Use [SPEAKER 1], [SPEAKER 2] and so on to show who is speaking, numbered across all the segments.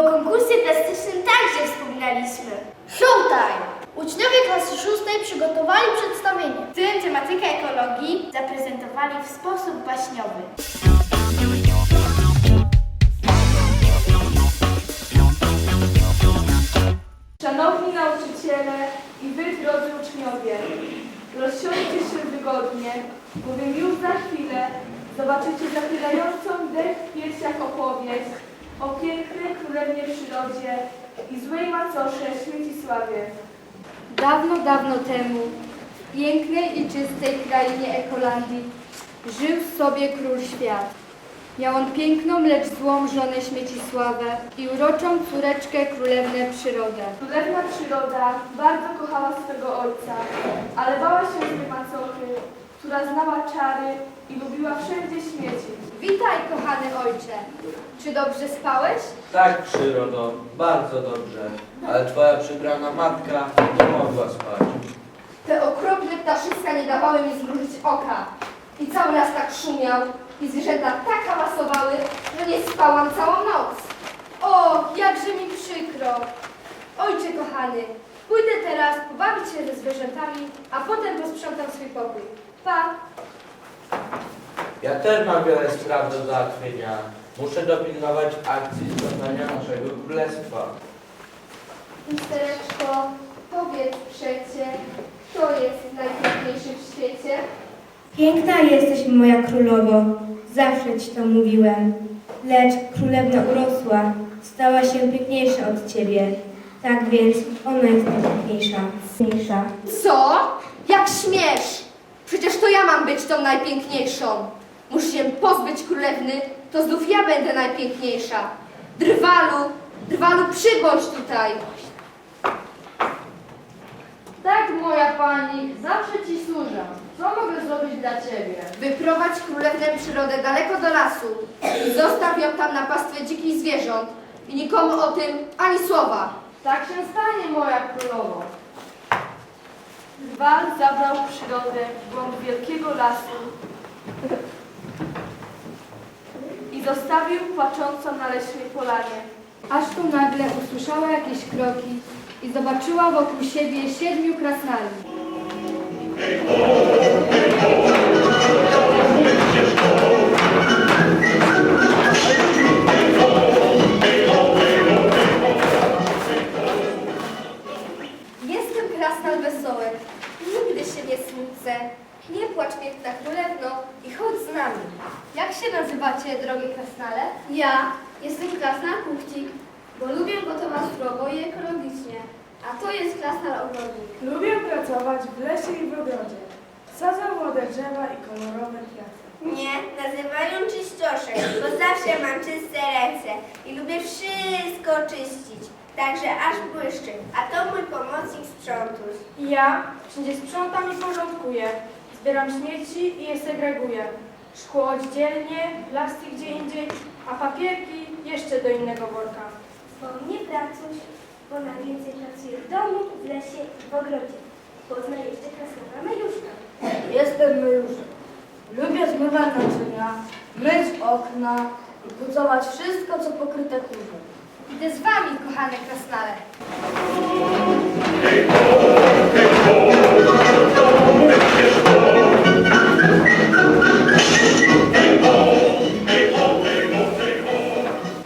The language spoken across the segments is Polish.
[SPEAKER 1] o konkursie plastycznym także wspominaliśmy.
[SPEAKER 2] Showtime! Uczniowie klasy szóstej przygotowali przedstawienie.
[SPEAKER 1] W tym tematykę ekologii zaprezentowali w sposób baśniowy.
[SPEAKER 3] Szanowni nauczyciele i wy, drodzy uczniowie, rozsiądźcie się wygodnie, bowiem już za chwilę zobaczycie zachylającą dech w piersiach opowieść o pięknej królewnie przyrodzie i złej macosze Śmiecisławie.
[SPEAKER 4] Dawno, dawno temu w pięknej i czystej krainie Ekolandii żył sobie król świat. Miał on piękną, lecz złą żonę Śmiecisławę i uroczą córeczkę królewnę przyrodę.
[SPEAKER 3] Królewna przyroda bardzo kochała swego ojca, ale bała się złej macochy, która znała czary i lubiła wszędzie śmiecić.
[SPEAKER 4] Witaj, kochany ojcze. Czy dobrze spałeś?
[SPEAKER 5] Tak, przyrodo, bardzo dobrze, ale twoja przybrana matka nie mogła spać.
[SPEAKER 4] Te okropne ptaszyska nie dawały mi zmrużyć oka. I cały las tak szumiał i zwierzęta tak hałasowały, że nie spałam całą noc. O, jakże mi przykro. Ojcze kochany, pójdę teraz pobawić się ze zwierzętami, a potem posprzątam swój pokój. Pa!
[SPEAKER 5] Ja też mam wiele spraw do załatwienia. Muszę dopilnować akcji sprzątania naszego królestwa.
[SPEAKER 4] Mistereczko, powiedz przecie, kto jest najpiękniejszy w świecie?
[SPEAKER 6] Piękna jesteś, moja królowo, zawsze ci to mówiłem. Lecz królewna urosła, stała się piękniejsza od ciebie. Tak więc ona jest najpiękniejsza. Piękniejsza.
[SPEAKER 4] Co? Jak śmiesz? Przecież to ja mam być tą najpiękniejszą. Muszę się pozbyć królewny, to znów ja będę najpiękniejsza. Drwalu, drwalu, przybądź tutaj.
[SPEAKER 7] Tak, moja pani, zawsze ci służę. Co mogę zrobić dla ciebie?
[SPEAKER 4] Wyprowadź królewnę przyrodę daleko do lasu i zostaw ją tam na pastwę dzikich zwierząt. I nikomu o tym ani słowa.
[SPEAKER 7] Tak się stanie, moja królowo.
[SPEAKER 3] Gwar zabrał przyrodę w głąb wielkiego lasu i zostawił płaczącą na leśnej polanie.
[SPEAKER 4] Aż tu nagle usłyszała jakieś kroki i zobaczyła wokół siebie siedmiu krasnali. Nie płacz piękna królewno i chodź z nami. Jak się nazywacie, drogie krasnale?
[SPEAKER 2] Ja jestem Krasnal Kuchcik, bo lubię gotować zdrowo i ekologicznie. A to jest Krasnal Ogrodnik.
[SPEAKER 3] Lubię pracować w lesie i w ogrodzie. Sadzam młode drzewa i kolorowe kwiaty.
[SPEAKER 1] Mnie nazywają czyścioszek, bo zawsze mam czyste ręce i lubię wszystko czyścić, także aż błyszczy, a to mój pomocnik sprzątuś.
[SPEAKER 3] Ja wszędzie sprzątam i porządkuję. Zbieram śmieci i je segreguję. Szkło oddzielnie, plastik gdzie indziej, a papierki jeszcze do innego worka.
[SPEAKER 1] Bo mnie pracuś, bo najwięcej pracuję w domu, w lesie i w ogrodzie. Pozna jeszcze krasnala Majuszka.
[SPEAKER 7] Jestem myjuszem. Lubię zmywać naczynia, myć okna i pucować wszystko, co pokryte kurzem.
[SPEAKER 4] Idę z wami, kochane krasnale.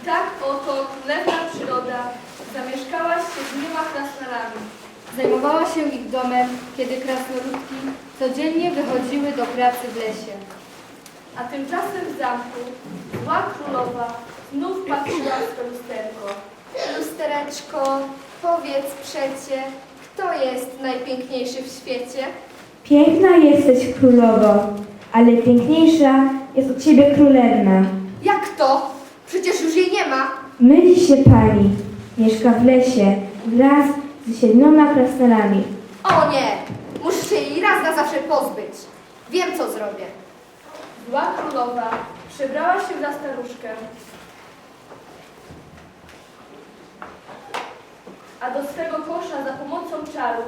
[SPEAKER 3] Tak oto królewna przyroda zamieszkała z siedmioma krasnalami.
[SPEAKER 4] Zajmowała się ich domem, kiedy krasnoludki codziennie wychodziły do pracy w lesie.
[SPEAKER 3] A tymczasem w zamku zła królowa znów patrzyła w to lusterko.
[SPEAKER 4] Lustereczko, powiedz przecie, kto jest najpiękniejszy w świecie?
[SPEAKER 6] Piękna jesteś, królowo, ale piękniejsza jest od ciebie królewna.
[SPEAKER 4] Jak to? Przecież już jej nie ma.
[SPEAKER 6] Myli się pani, mieszka w lesie wraz z siedmioma krasnalami.
[SPEAKER 4] O nie! Muszę się jej raz na zawsze pozbyć. Wiem, co zrobię.
[SPEAKER 3] Zła królowa przebrała się za staruszkę, a do swego kosza za pomocą czaru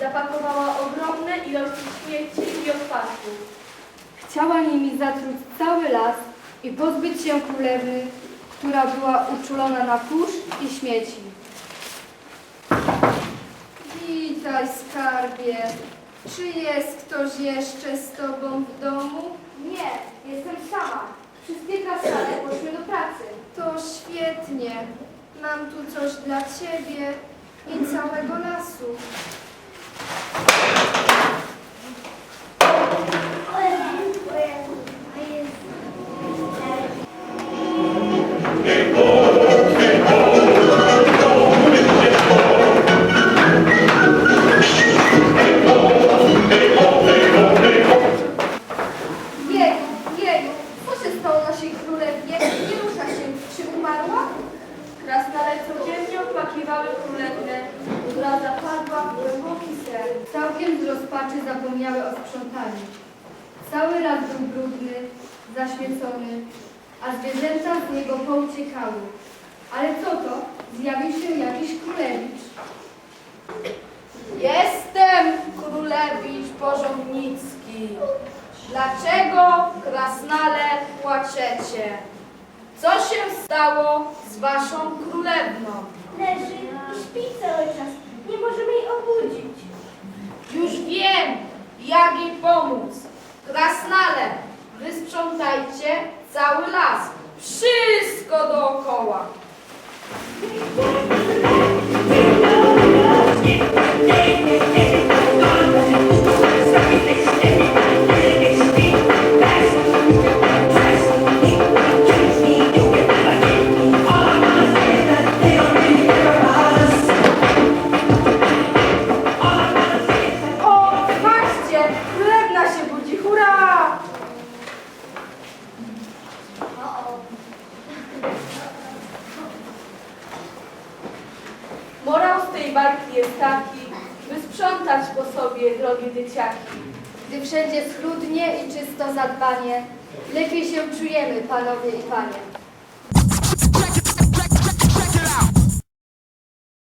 [SPEAKER 3] zapakowała ogromne ilości śmieci i odpadków.
[SPEAKER 4] Chciała nimi zatruć cały las i pozbyć się królewny, która była uczulona na kurz i śmieci. Witaj, skarbie. Czy jest ktoś jeszcze z tobą w domu?
[SPEAKER 2] Nie, jestem sama. Wszystkie krasnale poszły do pracy.
[SPEAKER 4] To świetnie. Mam tu coś dla ciebie i całego lasu.
[SPEAKER 3] Krasnale codziennie opłakiwały królewnę, która zapadła w głęboki sen.
[SPEAKER 4] Całkiem z rozpaczy zapomniały o sprzątaniu. Cały las był brudny, zaśmiecony, a zwierzęta z niego pouciekały. Ale co to? Zjawił się jakiś królewicz.
[SPEAKER 7] Jestem królewicz porządnicki. Dlaczego krasnale płaczecie? Co się stało z waszą królewną?
[SPEAKER 1] Leży i śpi cały czas. Nie możemy jej obudzić.
[SPEAKER 7] Już wiem, jak jej pomóc. Krasnale, wysprzątajcie cały las. Wszystko dookoła.
[SPEAKER 3] By sprzątać po sobie, drogie dzieciaki.
[SPEAKER 4] Gdy wszędzie schludnie i czysto zadbanie, lepiej się czujemy, panowie i panie.